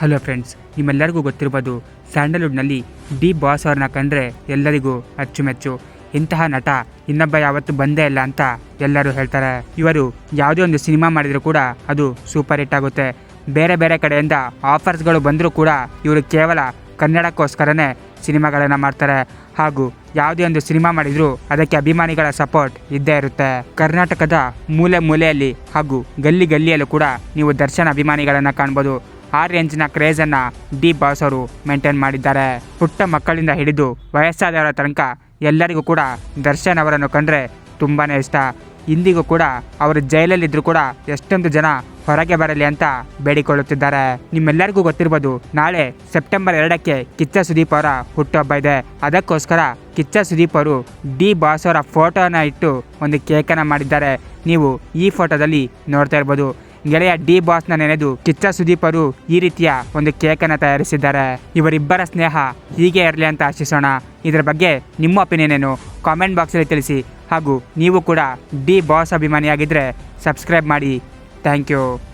Hello friends, ನಿಮ್ಮೆಲ್ಲರಿಗೂ ಗೊತ್ತಿರ್ಬೋದು, ಸ್ಯಾಂಡಲ್ವುಡ್ನಲ್ಲಿ D boss ಅವ್ರನ್ನ ಕಂಡ್ರೆ ಎಲ್ಲರಿಗೂ ಅಚ್ಚುಮೆಚ್ಚು. ಇಂತಹ ನಟ ಇನ್ನೊಬ್ಬ ಯಾವತ್ತೂ ಬಂದೇ ಇಲ್ಲ ಅಂತ ಎಲ್ಲರೂ ಹೇಳ್ತಾರೆ. ಇವರು ಯಾವುದೇ ಒಂದು ಸಿನಿಮಾ ಮಾಡಿದರೂ ಕೂಡ ಅದು ಸೂಪರ್ ಹಿಟ್ ಆಗುತ್ತೆ. ಬೇರೆ ಬೇರೆ ಕಡೆಯಿಂದ ಆಫರ್ಸ್ಗಳು ಬಂದರೂ ಕೂಡ ಇವರು ಕೇವಲ ಕನ್ನಡಕ್ಕೋಸ್ಕರನೇ ಸಿನಿಮಾಗಳನ್ನು ಮಾಡ್ತಾರೆ. ಹಾಗೂ ಯಾವುದೇ ಒಂದು ಸಿನಿಮಾ ಮಾಡಿದರೂ ಅದಕ್ಕೆ ಅಭಿಮಾನಿಗಳ ಸಪೋರ್ಟ್ ಇದ್ದೇ ಇರುತ್ತೆ. ಕರ್ನಾಟಕದ ಮೂಲೆ ಮೂಲೆಯಲ್ಲಿ ಹಾಗೂ ಗಲ್ಲಿ ಗಲ್ಲಿಯಲ್ಲೂ ಕೂಡ ನೀವು ದರ್ಶನ್ ಅಭಿಮಾನಿಗಳನ್ನು ಕಾಣ್ಬೋದು. ಆ ರೇಂಜ್ನ ಕ್ರೇಜನ್ನು ಡಿ ಬಾಸ್ ಅವರು ಮೇಂಟೈನ್ ಮಾಡಿದ್ದಾರೆ. ಪುಟ್ಟ ಮಕ್ಕಳಿಂದ ಹಿಡಿದು ವಯಸ್ಸಾದವರ ತನಕ ಎಲ್ಲರಿಗೂ ಕೂಡ ದರ್ಶನ್ ಅವರನ್ನು ಕಂಡ್ರೆ ತುಂಬಾ ಇಷ್ಟ. ಇಂದಿಗೂ ಕೂಡ ಅವರು ಜೈಲಲ್ಲಿದ್ದರೂ ಕೂಡ ಎಷ್ಟೊಂದು ಜನ ಹೊರಗೆ ಬರಲಿ ಅಂತ ಬೇಡಿಕೊಳ್ಳುತ್ತಿದ್ದಾರೆ. ನಿಮ್ಮೆಲ್ಲರಿಗೂ ಗೊತ್ತಿರ್ಬೋದು, ನಾಳೆ ಸೆಪ್ಟೆಂಬರ್ ಎರಡಕ್ಕೆ ಕಿಚ್ಚ ಸುದೀಪ್ ಅವರ ಹುಟ್ಟುಹಬ್ಬ ಇದೆ. ಅದಕ್ಕೋಸ್ಕರ ಕಿಚ್ಚ ಸುದೀಪ್ ಅವರು ಡಿ ಬಾಸ್ ಅವರ ಫೋಟೋನ ಇಟ್ಟು ಒಂದು ಕೇಕನ್ನು ಮಾಡಿದ್ದಾರೆ. ನೀವು ಈ ಫೋಟೋದಲ್ಲಿ ನೋಡ್ತಾ ಇರ್ಬೋದು. ಗೆಳೆಯ ಡಿ ಬಾಸ್ನ ನೆನೆದು ಕಿಚ್ಚ ಸುದೀಪರು ಈ ರೀತಿಯ ಒಂದು ಕೇಕನ್ನು ತಯಾರಿಸಿದ್ದಾರೆ. ಇವರಿಬ್ಬರ ಸ್ನೇಹ ಹೀಗೆ ಇರಲಿ ಅಂತ ಆಶಿಸೋಣ. ಇದರ ಬಗ್ಗೆ ನಿಮ್ಮ ಒಪಿನಿಯನ್ ಏನು? ಕಾಮೆಂಟ್ ಬಾಕ್ಸಲ್ಲಿ ತಿಳಿಸಿ. ಹಾಗೂ ನೀವು ಕೂಡ ಡಿ ಬಾಸ್ ಅಭಿಮಾನಿಯಾಗಿದ್ದರೆ ಸಬ್ಸ್ಕ್ರೈಬ್ ಮಾಡಿ. Thank you